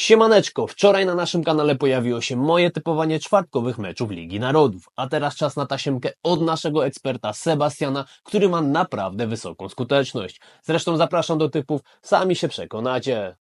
Siemaneczko, wczoraj na naszym kanale pojawiło się moje typowanie czwartkowych meczów Ligi Narodów, a teraz czas na tasiemkę od naszego eksperta Sebastiana, który ma naprawdę wysoką skuteczność. Zresztą zapraszam do typów, sami się przekonacie.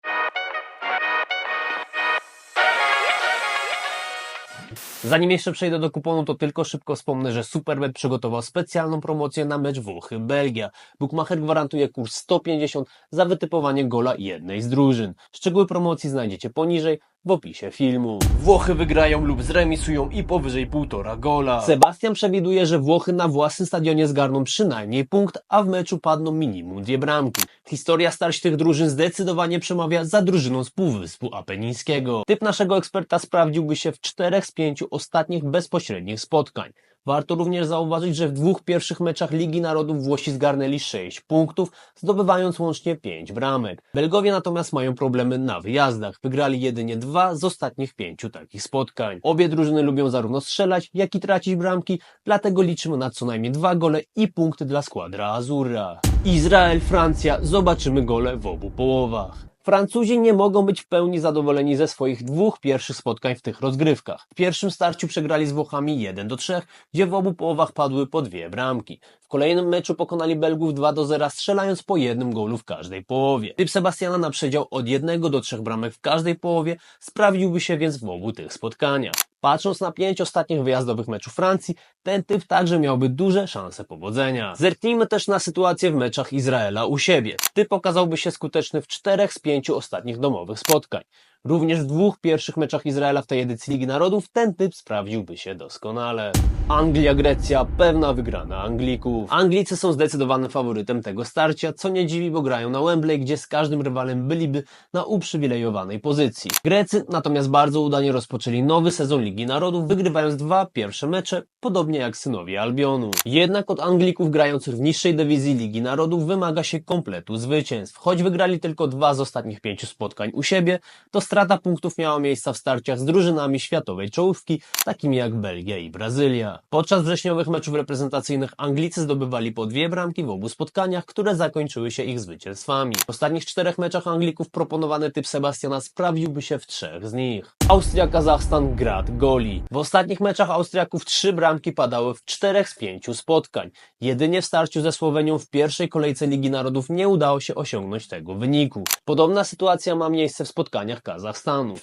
Zanim jeszcze przejdę do kuponu, to tylko szybko wspomnę, że Superbet przygotował specjalną promocję na mecz Włochy-Belgia. Bookmacher gwarantuje kurs 150 za wytypowanie gola jednej z drużyn. Szczegóły promocji znajdziecie poniżej w opisie filmu. Włochy wygrają lub zremisują i powyżej półtora gola. Sebastian przewiduje, że Włochy na własnym stadionie zgarną przynajmniej punkt, a w meczu padną minimum dwie bramki. Historia starć tych drużyn zdecydowanie przemawia za drużyną z Półwyspu Apenińskiego. Typ naszego eksperta sprawdziłby się w czterech z pięciu ostatnich bezpośrednich spotkań. Warto również zauważyć, że w dwóch pierwszych meczach Ligi Narodów Włosi zgarnęli 6 punktów, zdobywając łącznie 5 bramek. Belgowie natomiast mają problemy na wyjazdach. Wygrali jedynie dwa z ostatnich pięciu takich spotkań. Obie drużyny lubią zarówno strzelać, jak i tracić bramki, dlatego liczymy na co najmniej dwa gole i punkty dla składra Azura. Izrael, Francja, zobaczymy gole w obu połowach. Francuzi nie mogą być w pełni zadowoleni ze swoich dwóch pierwszych spotkań w tych rozgrywkach. W pierwszym starciu przegrali z Włochami 1 do 3, gdzie w obu połowach padły po dwie bramki. W kolejnym meczu pokonali Belgów 2 do 0, strzelając po jednym golu w każdej połowie. Typ Sebastiana na przedział od 1 do 3 bramek w każdej połowie sprawdziłby się więc w obu tych spotkaniach. Patrząc na pięć ostatnich wyjazdowych meczów Francji, ten typ także miałby duże szanse powodzenia. Zerknijmy też na sytuację w meczach Izraela u siebie. Typ okazałby się skuteczny w czterech z pięciu ostatnich domowych spotkań. Również w dwóch pierwszych meczach Izraela w tej edycji Ligi Narodów ten typ sprawdziłby się doskonale. Anglia, Grecja, pewna wygrana Anglików. Anglicy są zdecydowanym faworytem tego starcia, co nie dziwi, bo grają na Wembley, gdzie z każdym rywalem byliby na uprzywilejowanej pozycji. Grecy natomiast bardzo udanie rozpoczęli nowy sezon Ligi Narodów, wygrywając dwa pierwsze mecze, podobnie jak synowie Albionu. Jednak od Anglików grających w niższej dywizji Ligi Narodów wymaga się kompletu zwycięstw. Choć wygrali tylko dwa z ostatnich pięciu spotkań u siebie, to strata punktów miała miejsca w starciach z drużynami światowej czołówki, takimi jak Belgia i Brazylia. Podczas wrześniowych meczów reprezentacyjnych Anglicy zdobywali po dwie bramki w obu spotkaniach, które zakończyły się ich zwycięstwami. W ostatnich czterech meczach Anglików proponowany typ Sebastiana sprawdziłby się w trzech z nich. Austria, Kazachstan, Grad, Goli. W ostatnich meczach Austriaków trzy bramki padały w czterech z pięciu spotkań. Jedynie w starciu ze Słowenią w pierwszej kolejce Ligi Narodów nie udało się osiągnąć tego wyniku. Podobna sytuacja ma miejsce w spotkaniach Kazachstanu.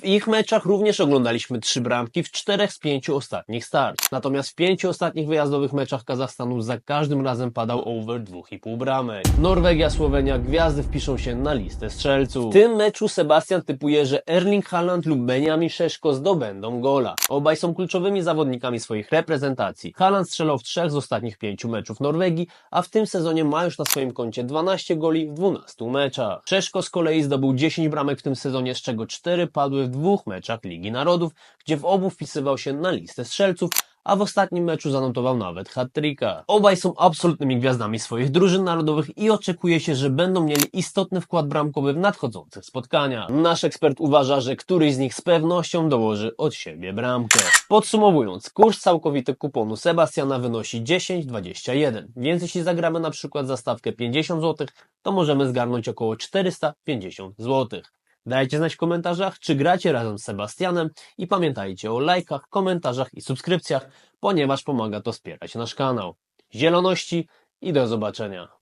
W ich meczach również oglądaliśmy trzy bramki w czterech z pięciu ostatnich starć. Natomiast w pięciu ostatnich wyjazdowych meczach Kazachstanu za każdym razem padał over 2,5 bramek. Norwegia, Słowenia, gwiazdy wpiszą się na listę strzelców. W tym meczu Sebastian typuje, że Erling Haaland lub Benjamin Szeszko zdobędą gola. Obaj są kluczowymi zawodnikami swoich reprezentacji. Haaland strzelał w trzech z ostatnich pięciu meczów Norwegii, a w tym sezonie ma już na swoim koncie 12 goli w 12 meczach. Szeszko z kolei zdobył 10 bramek w tym sezonie, z czego 4 padły w dwóch meczach Ligi Narodów, gdzie w obu wpisywał się na listę strzelców, a w ostatnim meczu zanotował nawet hat-tricka. Obaj są absolutnymi gwiazdami swoich drużyn narodowych i oczekuje się, że będą mieli istotny wkład bramkowy w nadchodzących spotkaniach. Nasz ekspert uważa, że któryś z nich z pewnością dołoży od siebie bramkę. Podsumowując, kurs całkowity kuponu Sebastiana wynosi 10,21, więc jeśli zagramy na przykład za stawkę 50 zł, to możemy zgarnąć około 450 zł. Dajcie znać w komentarzach, czy gracie razem z Sebastianem i pamiętajcie o lajkach, komentarzach i subskrypcjach, ponieważ pomaga to wspierać nasz kanał. Zieloności i do zobaczenia.